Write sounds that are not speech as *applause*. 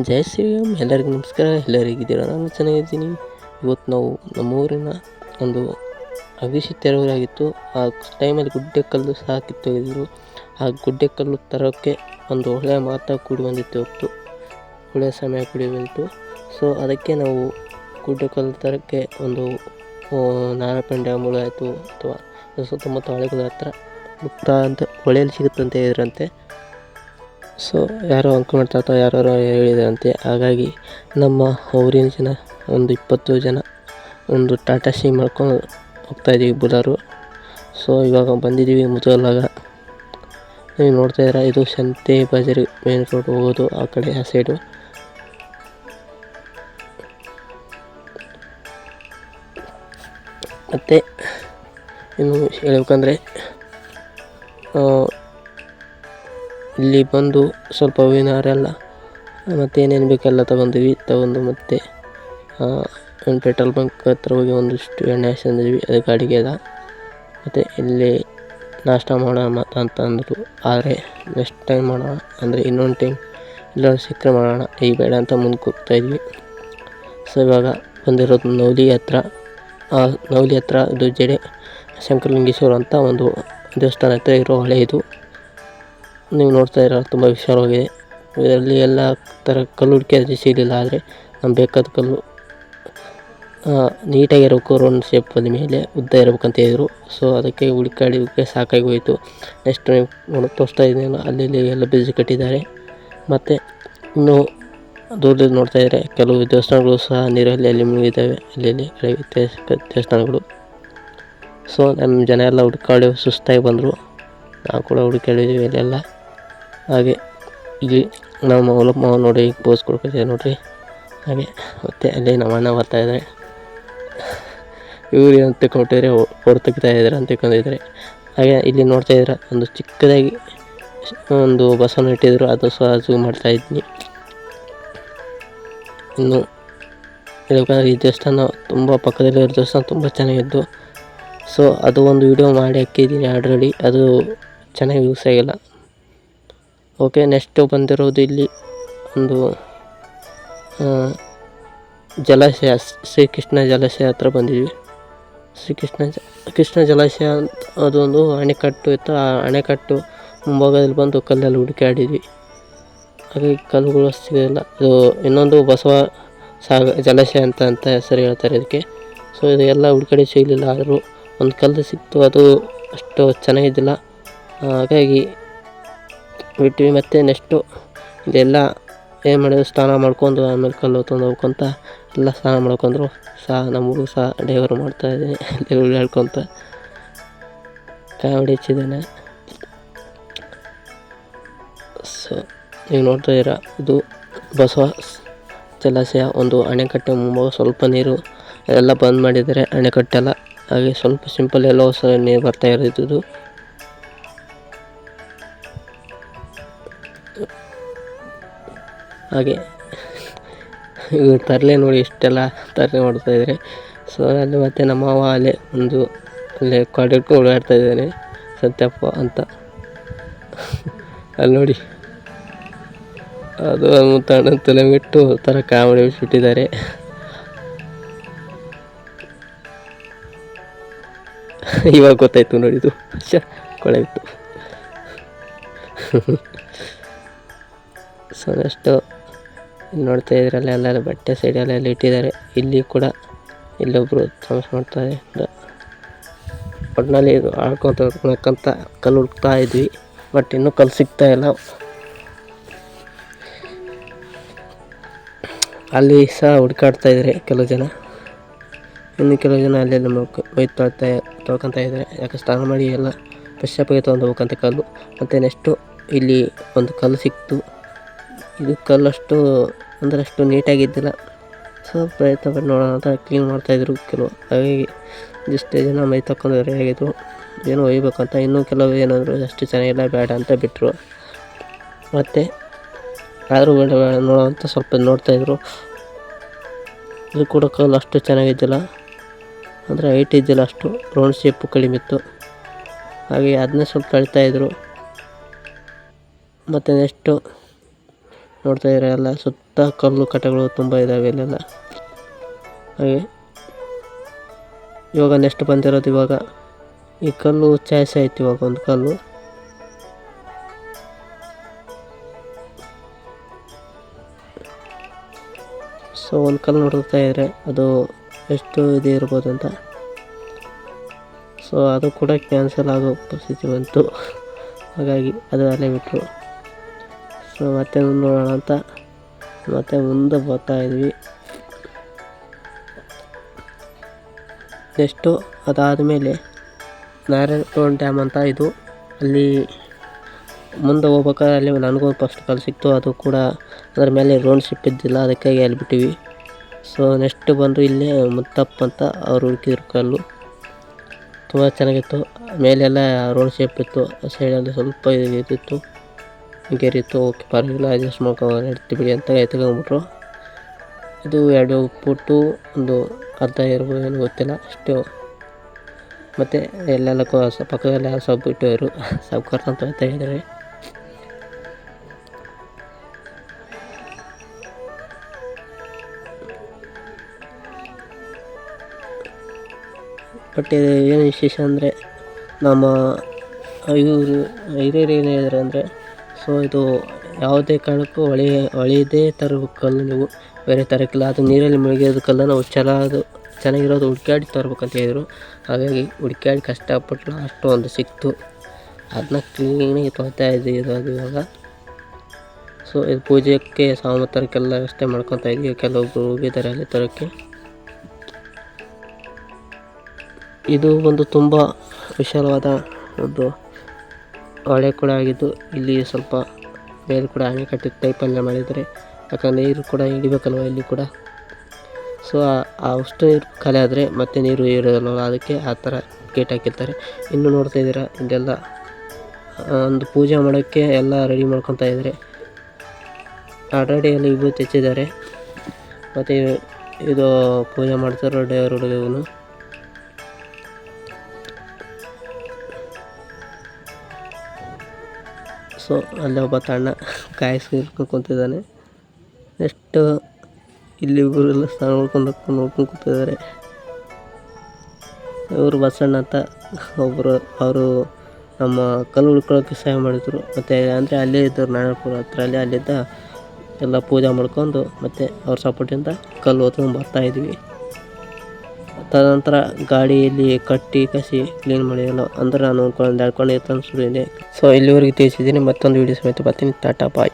ಜೈ ಶ್ರೀರಾಮ್ ಎಲ್ಲರಿಗೂ ನಮಸ್ಕಾರ. ಎಲ್ಲರಿಗಿದ್ದೀರಾ ನಾನು ಚೆನ್ನಾಗಿದ್ದೀನಿ. ಇವತ್ತು ನಾವು ನಮ್ಮೂರಿನ ಒಂದು ಅಭಿಷಿ ತೆರವರಾಗಿತ್ತು ಆ ಟೈಮಲ್ಲಿ ಗುಡ್ಡೆ ಕಲ್ಲು ಸಹ ಕಿತ್ತೋಗಿದ್ದರು ಆ ಗುಡ್ಡೆ ಕಲ್ಲು ತರೋಕ್ಕೆ ಒಂದು ಒಳ್ಳೆಯ ಮಾತಾ ಕೂಡಿ ಬಂದಿತ್ತು ಇವತ್ತು. ಒಳ್ಳೆಯ ಸಮಯ ಕೂಡಿ ಬಂತು. ಸೊ ಅದಕ್ಕೆ ನಾವು ಗುಡ್ಡೆ ಕಲ್ಲು ತರೋಕ್ಕೆ ಒಂದು ನಾರಪಂಡ ಡ್ಯಾಮ್ಗಳು ಆಯಿತು. ಅಥವಾ ಸುತ್ತಮುತ್ತ ಹಳೆಗಳ ಹತ್ರ ಮುಕ್ತ ಅಂತ, ಹೊಳೆಯಲ್ಲಿ ಸಿಗುತ್ತಂತೆ ಹೇಳಿದ್ರಂತೆ. ಸೊ ಯಾರೋ ಅಂಕಲ್ ತಾತ ಯಾರೋ ಹೇಳಿದರಂತೆ ಹಾಗಾಗಿ ನಮ್ಮ ಊರಿನ ಜನ ಒಂದು ಇಪ್ಪತ್ತು ಜನ ಒಂದು ಟಾಟಾ ಸಿ ಮಾಡ್ಕೊಂಡು ಹೋಗ್ತಾಯಿದ್ದೀವಿ ಬುಲಾರು. ಸೊ ಇವಾಗ ಬಂದಿದ್ದೀವಿ ಮುಜಲ್ಲಾಗ ನೀವು ನೋಡ್ತಾ ಇದ್ರೆ ಇದು ಸಂತೆ ಬಜಾರಿ ಮೇನ್ ರೋಡ್ ಹೋಗೋದು ಆ ಕಡೆ, ಆ ಸೈಡು ಮತ್ತು ಇನ್ನು ಹೇಳ್ಬೇಕಂದ್ರೆ ಇಲ್ಲಿ ಬಂದು ಸ್ವಲ್ಪ ಹೂವಿನ ಹಾರ ಎಲ್ಲ ಮತ್ತು ಏನೇನು ಬೇಕೆಲ್ಲ ತಗೊಂಡಿವಿ. ತಗೊಂಡು ಮತ್ತೆ ಒಂದು ಪೆಟ್ರೋಲ್ ಬಂಕ್ ಹತ್ರ ಹೋಗಿ ಒಂದಿಷ್ಟು ಎಣ್ಣೆ ಹಾಕ್ಸ್ಕೊಂಡಿದ್ವಿ ಅದು ಗಾಡಿಗೆ ಎಲ್ಲ ಮತ್ತು ಇಲ್ಲಿ ನಾಷ್ಟ ಮಾಡೋಣ ಅಂತ ಅಂದರು. ಆದರೆ ನೆಕ್ಸ್ಟ್ ಟೈಮ್ ಮಾಡೋಣ ಅಂದರೆ ಇನ್ನೊಂದು ಟೈಮ್ ಇಲ್ಲ ಸಿಕ್ಕರೆ ಮಾಡೋಣ. ಈಗ ಬೇಡ ಅಂತ ಮುಂದೆ ಹೋಗ್ತಾಯಿದ್ವಿ ಸೊ ಇವಾಗ ಬಂದಿರೋದು ನವಲಿ ಹತ್ರ. ನವಲಿ ಹತ್ರ ಇದು ಜಡೆ ಶಂಕರಲಿಂಗೇಶ್ವರ ಅಂತ ಒಂದು ದೇವಸ್ಥಾನ ಹತ್ರ ಇರೋ ಹಳೆ ಇದು ನೀವು ನೋಡ್ತಾ ಇರೋ ತುಂಬ ವಿಶಾಲವಾಗಿದೆ ಇದರಲ್ಲಿ ಎಲ್ಲ ಥರ ಕಲ್ಲು ಹುಡುಕಿದ್ರೆ ಸಿಗಲಿಲ್ಲ ಆದರೆ ನಮ್ಗೆ ಬೇಕಾದ ಕಲ್ಲು ನೀಟಾಗಿ ಇರಬೇಕು ರೌಂಡ್ ಶೇಪ್ ಮೇಲೆ ಉದ್ದ ಇರಬೇಕಂತ ಹೇಳಿದರು. ಸೊ ಅದಕ್ಕೆ ಹುಡುಕಾಡಿ ಸಾಕಾಗಿ ಹೋಯಿತು. ನೆಕ್ಸ್ಟ್ ನೀವು ತೋರಿಸ್ತಾ ಇದ್ದೇನೆ ಅಲ್ಲಿ ಇಲ್ಲಿ ಎಲ್ಲ ಬ್ರಿಡ್ಜ್ ಕಟ್ಟಿದ್ದಾರೆ. ಮತ್ತು ಇನ್ನೂ ದೂರದಲ್ಲಿ ನೋಡ್ತಾ ಇದ್ದರೆ ಕೆಲವು ದೇವಸ್ಥಾನಗಳು ಸಹ ನೀರಲ್ಲಿ ಅಲ್ಲಿ ಮುಳುಗಿದ್ದಾವೆ. ಅಲ್ಲಿ ದೇವಸ್ಥಾನಗಳು. ಸೊ ನಮ್ಮ ಜನ ಎಲ್ಲ ಹುಡುಕಾಡಿ ಸುಸ್ತಾಗಿ ಬಂದರು. ನಾವು ಕೂಡ ಹುಡುಕಾಡಿದ್ವಿ ಅಲ್ಲೆಲ್ಲ. ಹಾಗೆ ಇಲ್ಲಿ ನಮ್ಮ ಹೊಲಪ್ಪ ನೋಡಿ ಪೋಸ್ ಕೊಡ್ಕೊತಿದ್ದಾರೆ ನೋಡಿರಿ. ಹಾಗೆ ಮತ್ತೆ ಅಲ್ಲಿ ನಮ್ಮ ಅಣ್ಣ ಬರ್ತಾಯಿದ್ದಾರೆ ಇವ್ರು ಏನು ತಿಳ್ಕೊಂಡಿದ್ರೆ ಹೊರ ತೆಗಿತಾ ಇದ್ದಾರೆ ಅಂತ ತಿಳ್ಕೊಂಡಿದ್ದಾರೆ. ಹಾಗೆ ಇಲ್ಲಿ ನೋಡ್ತಾ ಇದ್ದೀರ, ಒಂದು ಚಿಕ್ಕದಾಗಿ ಒಂದು ಬಸವನ ಇಟ್ಟಿದ್ರು, ಅದು ಸಹ ಝೂಮ್ ಮಾಡ್ತಾ ಇದ್ದೀನಿ ಇನ್ನು ಹೇಳ್ಬೇಕಂದ್ರೆ ಈ ದೇವಸ್ಥಾನ ತುಂಬ ಪಕ್ಕದಲ್ಲಿರೋ ದೇವಸ್ಥಾನ ತುಂಬ ಚೆನ್ನಾಗಿದ್ದು ಸೊ ಅದು ಒಂದು ವಿಡಿಯೋ ಮಾಡಿ ಹಾಕಿದ್ದೀನಿ ಆಲ್ರೆಡಿ ಅದು ಚೆನ್ನಾಗಿ ಯೂಸ್ ಆಗಿಲ್ಲ. ಓಕೆ ನೆಕ್ಸ್ಟ್ ಬಂದಿರೋದು ಇಲ್ಲಿ ಒಂದು ಜಲಾಶಯ, ಶ್ರೀಕೃಷ್ಣ ಜಲಾಶಯ ಹತ್ರ ಬಂದಿದ್ವಿ. ಶ್ರೀಕೃಷ್ಣ ಜ, ಕೃಷ್ಣ ಜಲಾಶಯ ಅದೊಂದು ಅಣೆಕಟ್ಟು ಇತ್ತು. ಆ ಅಣೆಕಟ್ಟು ಮುಂಭಾಗದಲ್ಲಿ ಬಂದು ಕಲ್ಲಲ್ಲಿ ಹುಡುಕಾಡಿದ್ವಿ ಹಾಗೆ ಕಲ್ಲುಗಳು ಸಿಗಲಿಲ್ಲ. ಇದು ಇನ್ನೊಂದು ಬಸವ ಸಾಗ, ಜಲಾಶಯ ಅಂತ ಅಂತ ಹೆಸರು ಹೇಳ್ತಾರೆ ಇದಕ್ಕೆ. ಸೊ ಇದು ಎಲ್ಲ ಹುಡುಕಾಡಿ ಸಿಗಲಿಲ್ಲ. ಆದರೂ ಒಂದು ಕಲ್ಲು ಸಿಕ್ತು. ಅದು ಅಷ್ಟು ಚೆನ್ನಾಗಿದ್ದಿಲ್ಲ. ಹಾಗಾಗಿ ಬಿಟ್ವಿ ಮತ್ತು ನೆಕ್ಸ್ಟು ಇದೆಲ್ಲ ಏನು ಮಾಡಿದ್ರು? ಸ್ನಾನ ಮಾಡ್ಕೊಂಡು ಆಮೇಲೆ ಕಲ್ಲು ತಂದು ಹೋಗ್ಕೊಂತ ಎಲ್ಲ ಸ್ನಾನ ಮಾಡ್ಕೊಂಡ್ರು. ಸಹ ನಮಗೂ ಸಹ ಮಾಡ್ತಾ ಮಾಡ್ತಾಯಿದ್ದೀನಿ *laughs* ದೇವ್ರು ಹೇಳ್ಕೊತ ಕಾಮಿಡಿ ಹಚ್ಚಿದ್ದಾನೆ. ಸೊ ನೀವು ನೋಡ್ತಾ ಇದ್ದೀರಾ? ಇದು ಬಸವ ಜಲಾಶಯ. ಒಂದು ಅಣೆಕಟ್ಟೆ ಮುಂಭಾಗ ಸ್ವಲ್ಪ ನೀರು ಎಲ್ಲ ಬಂದ್ ಮಾಡಿದ್ದಾರೆ. ಅಣೆಕಟ್ಟೆಲ್ಲ. ಹಾಗೆ ಸ್ವಲ್ಪ ಸಿಂಪಲ್ ಎಲ್ಲ ಹೊಸ ನೀರು ಬರ್ತಾ ಇರೋದು ಹಾಗೆ. ಇವ್ರು ತರಲೆ ನೋಡಿ ಇಷ್ಟೆಲ್ಲ ತರಲೆ ಮಾಡ್ತಾಯಿದ್ದಾರೆ ಸೊ ಅಲ್ಲಿ ಮತ್ತು ನಮ್ಮ ಮಾವ ಅಲ್ಲೇ ಒಂದು ಅಲ್ಲೇ ಕಾಡಿಟ್ಕೊಂಡು ಓಡಾಡ್ತಾ ಇದ್ದಾನೆ ಸತ್ಯಪ್ಪ ಅಂತ. ಅಲ್ಲಿ ನೋಡಿ. ಅದು ಮುತ್ತಣ್ಣ ತಲೆ ಬಿಟ್ಟು ಥರ ಕಾಮಿಡಿ ಬಿಟ್ಟಿದ್ದಾರೆ ಇವಾಗ ಗೊತ್ತಾಯ್ತು ನೋಡಿದ್ದು ಕೊಳೆ ಇತ್ತು ಸೊ ನೋಡ್ತಾ ಇದ್ರಲ್ಲ ಎಲ್ಲ ಬಟ್ಟೆ ಸೈಡ್ ಎಲ್ಲ ಇಟ್ಟಿದ್ದಾರೆ. ಇಲ್ಲಿ ಕೂಡ ಇಲ್ಲೊಬ್ರು ತಮಾಷೆ ಮಾಡ್ತಾ ಒಟ್ಟಿನಲ್ಲಿ ಇದು ಆಡ್ಕೊತ ಕಲ್ಲು ಹುಡುಕ್ತಾ ಇದ್ವಿ. ಬಟ್ ಇನ್ನೂ ಕಲ್ಲು ಸಿಗ್ತಾ ಇಲ್ಲ. ಅಲ್ಲಿ ಸಹ ಹುಡುಕಾಡ್ತಾ ಇದ್ದಾರೆ ಕೆಲವು ಜನ. ಇನ್ನು ಕೆಲವು ಜನ ಅಲ್ಲೆಲ್ಲ ಬೈ ತೊಳ್ತಾ ತೊಳ್ಕೊತಾ ಇದ್ದಾರೆ. ಯಾಕೆ ಸ್ನಾನ ಮಾಡಿ ಎಲ್ಲ ಫ್ರೆಶ್ ಅಪ್ಪಾಗಿ ತೊಗೊಂಡು ಹೋಗ್ಬೇಕಂತ ಕಲ್ಲು. ಮತ್ತು ನೆಕ್ಸ್ಟು ಇಲ್ಲಿ ಒಂದು ಕಲ್ಲು ಸಿಕ್ತು. ಇದು ಕಲ್ಲಷ್ಟು ಅಂದರೆ ಅಷ್ಟು ನೀಟಾಗಿದ್ದಿಲ್ಲ. ಸೊ, ಪ್ರಯತ್ನ ಪಟ್ಟು ನೋಡೋಣ ಅಂತ ಕ್ಲೀನ್ ಮಾಡ್ತಾಯಿದ್ರು ಕೆಲವು. ಹಾಗಾಗಿ ಇಷ್ಟೇ ಜನ ಮೈ ತಕ್ಕೊಂಡು ರೆಡಿಯಾಗಿದ್ರು ಏನೋ ಒಯ್ಬೇಕಂತ. ಇನ್ನೂ ಕೆಲವು ಏನಾದರೂ ಅಷ್ಟು ಚೆನ್ನಾಗಿಲ್ಲ, ಬೇಡ ಅಂತ ಬಿಟ್ಟರು ಮತ್ತು ಆದರೂ ಬೇಡ ಬೇಡ ನೋಡೋ ಅಂತ ಸ್ವಲ್ಪ ನೋಡ್ತಾಯಿದ್ರು ಇದು ಕೂಡ ಕಲ್ಲು ಅಷ್ಟು ಚೆನ್ನಾಗಿದ್ದಿಲ್ಲ. ಅಂದರೆ ಹೈಟ್ ಇದ್ದಿಲ್ಲ ಅಷ್ಟು. ರೌಂಡ್ ಶೇಪು ಕಡಿಮೆ ಇತ್ತು. ಹಾಗೆ ಅದನ್ನೇ ಸ್ವಲ್ಪ ತಳಿತಾಯಿದ್ರು ಮತ್ತು ನೆಕ್ಸ್ಟು ನೋಡ್ತಾ ಇದ್ರೆ ಎಲ್ಲ, ಸುತ್ತ ಕಲ್ಲು ಕಟ್ಟೆಗಳು ತುಂಬ ಇದ್ದಾವೆ ಇಲ್ಲೆಲ್ಲ. ಹಾಗೆ, ಇವಾಗ ನೆಕ್ಸ್ಟ್ ಬಂದಿರೋದು ಇವಾಗ, ಈ ಕಲ್ಲು ಚಾಯ್ಸ್ ಆಯ್ತು ಇವಾಗ ಒಂದು ಕಲ್ಲು. ಸೊ ಒಂದು ಕಲ್ಲು ನೋಡ್ತಾ ಇದ್ರೆ ಅದು ಎಷ್ಟು ಇದು ಇರ್ಬೋದು ಅಂತ. ಸೊ ಅದು ಕೂಡ ಕ್ಯಾನ್ಸಲ್ ಆಗೋ ಪರಿಸ್ಥಿತಿ ಬಂತು. ಹಾಗಾಗಿ ಅದು ಅಲ್ಲೇ ಬಿಟ್ಟರು ಮತ್ತೆ ಮುಂದೆ ನೋಡೋಣ ಅಂತ. ಮತ್ತೆ ಮುಂದೆ ಬರ್ತಾ ಇದ್ವಿ. ನೆಕ್ಸ್ಟು ಅದಾದಮೇಲೆ ನಾರಾಯಣ ಡ್ಯಾಮ್ ಅಂತ ಇದು. ಅಲ್ಲಿ ಮುಂದೆ ಹೋಗ್ಬೇಕಾದ್ರೆ ಅಲ್ಲಿ ನನಗೂ ಫಸ್ಟ್ ಕಾಲ್ ಸಿಕ್ತು. ಅದು ಕೂಡ ಅದ್ರ ಮೇಲೆ ರೋಡ್ ಶಿಪ್ ಇದ್ದಿಲ್ಲ, ಅದಕ್ಕಾಗಿ ಅಲ್ಲಿ ಬಿಟ್ಟಿವಿ ಸೊ ನೆಕ್ಸ್ಟ್ ಬಂದು ಇಲ್ಲೇ ಮುತ್ತಪ್ಪ ಅಂತ ಅವ್ರು ಹುಡುಕಿದ್ರು ಕಲ್ಲು. ತುಂಬ ಚೆನ್ನಾಗಿತ್ತು. ಮೇಲೆಲ್ಲ ರೋಡ್ ಶೇಪ್ ಇತ್ತು. ಸೈಡಲ್ಲಿ ಸ್ವಲ್ಪ ಇದು ಇದಿತ್ತು. ಗೆರಿತ್ತು ಓಕೆ ಪರವಾಗಿಲ್ಲ ಅಡ್ಜಸ್ಟ್ ಮಾಡ್ಕೊಂಡು ಇಡ್ತೀವಿ ಬಿಡಿ ಅಂತ ಎತ್ಕೊಂಡ್ಬಿಟ್ರು ಇದು ಎರಡು ಪುಟ್ಟು, ಒಂದು ಅರ್ಧ ಇರ್ಬೋದು ಏನು ಗೊತ್ತಿಲ್ಲ, ಅಷ್ಟು. ಮತ್ತು ಎಲ್ಲೆಲ್ಲ ಪಕ್ಕದಲ್ಲ ಸಬ್ ಇಟ್ಟವರು ಸಬ್ *laughs* ಕರ್ತ ಅಂತ ಹೇಳ್ತಾ ಇದ್ದಾರೆ. ಬಟ್ ಏನು ವಿಶೇಷ ಅಂದರೆ ನಮ್ಮ ಇವರು ಹಿರಿಯರು ಏನು ಹೇಳಿದ್ರು ಅಂದರೆ ಸೊ ಇದು ಯಾವುದೇ ಕಾರಣಕ್ಕೂ ಹೊಳೆ ಹೊಳೆಯದೇ ತರಬೇಕು ಕಲ್ಲು ನೀವು ಬೇರೆ ತರೋಕ್ಕಿಲ್ಲ. ಅದು ನೀರಲ್ಲಿ ಮುಳುಗಿರೋದು ಕಲ್ಲು ನಾವು ಚೆನ್ನಾದು, ಚೆನ್ನಾಗಿರೋದು ಹುಡ್ಕ್ಯಾಡಿ ತರ್ಬೇಕಂತ ಹೇಳಿದರು. ಹಾಗಾಗಿ ಹುಡ್ಕ್ಯಾಡಿ ಕಷ್ಟಪಟ್ಟು ಅಷ್ಟು ಒಂದು ಸಿಕ್ತು. ಅದನ್ನ ಕ್ಲೀನಾಗಿ ತೊಗೊತಾ ಇದ್ದೀವಿ ಇರೋದು ಇವಾಗ. ಸೊ ಇದು ಪೂಜೆಗೆ ತರಕ್ಕೆಲ್ಲ ವ್ಯವಸ್ಥೆ ಮಾಡ್ಕೊತಾ ಇದ್ದೀವಿ. ಕೆಲವೊಬ್ಬರು ಹೋಗಿದ್ದಾರೆ ಅಲ್ಲಿ ತರೋಕ್ಕೆ. ಇದು ಒಂದು ತುಂಬ ವಿಶಾಲವಾದ ಒಂದು ಹೊಳೆ ಕೂಡ ಆಗಿದ್ದು, ಇಲ್ಲಿ ಸ್ವಲ್ಪ ಮೇಲೆ ಕೂಡ ಅಣೆಕಟ್ಟು ಟೈಪಲ್ಲೇ ಮಾಡಿದರೆ ಯಾಕಂದರೆ ನೀರು ಕೂಡ ಹಿಡಿಬೇಕಲ್ವ ಇಲ್ಲಿ ಕೂಡ? ಸೊ ಅಷ್ಟು ನೀರು ಖಾಲಿ ಆದರೆ ಮತ್ತೆ ನೀರು ಇರೋಲ್ಲ ಅದಕ್ಕೆ ಆ ಥರ ಗೇಟ್ ಹಾಕಿರ್ತಾರೆ. ಇನ್ನು ನೋಡ್ತಾ ಇದ್ದೀರಾ, ಇದೆಲ್ಲ ಒಂದು ಪೂಜೆ ಮಾಡೋಕ್ಕೆ ಎಲ್ಲ ರೆಡಿ ಮಾಡ್ಕೊತಾ ಇದ್ದಾರೆ. ಆಲ್ರೆಡಿ ಅಲ್ಲಿ ವಿಭೂತಿ ಹೆಚ್ಚಿದ್ದಾರೆ. ಮತ್ತು ಇದು ಪೂಜೆ ಮಾಡ್ತಾರೆ ದೇವ್ರ ಹುಡುಗನು ಸೊ ಅಲ್ಲಿ ಒಬ್ಬ ತಣ್ಣ ಕಾಯಿಸ್ಕೊಂಡು ಕುಂತಿದ್ದಾನೆ. ನೆಕ್ಸ್ಟ್ ಇಲ್ಲಿ ಇಬ್ಬರೆಲ್ಲ ಸ್ನಾನ ಮಾಡ್ಕೊಂಡು ನೋಡ್ಕೊಂಡು ಕೂತಿದ್ದಾರೆ. ಇವರು ಬಸಣ್ಣ ಅಂತ ಒಬ್ಬರು ಅವರು ನಮ್ಮ ಕಲ್ಲು ಉಳ್ಕೊಳ್ಳೋಕ್ಕೆ ಸಹಾಯ ಮಾಡಿದರು. ಮತ್ತು ಅಂದರೆ ಅಲ್ಲೇ ಇದ್ದರು ನಾರಾಯಣಪುರ ಹತ್ರ, ಅಲ್ಲಿ ಅಲ್ಲಿದ್ದ ಎಲ್ಲ ಪೂಜೆ ಮಾಡ್ಕೊಂಡು ಮತ್ತು ಅವ್ರ ಸಪೋರ್ಟಿಂದ ಕಲ್ಲು ಹೊತ್ಕೊಂಡು ಬರ್ತಾಯಿದ್ವಿ ತದನಂತರ ಗಾಡಿಯಲ್ಲಿ ಕಟ್ಟಿ ಕಸಿ ಕ್ಲೀನ್ ಮಾಡಿ ಎಲ್ಲ ಅಂದ್ರೆ ನಾನು ಒಂದು ಎರಡು ಕೊಂಡು ಇರ್ತಾನೆ ಸುಡಿದೆ ಸೊ ಇಲ್ಲಿವರೆಗೆ ತಿಳಿಸಿದ್ದೀನಿ. ಮತ್ತೊಂದು ವೀಡಿಯೋ ಸಮೇತ ಬರ್ತೀನಿ. ಟಾಟಾ ಬಾಯ್.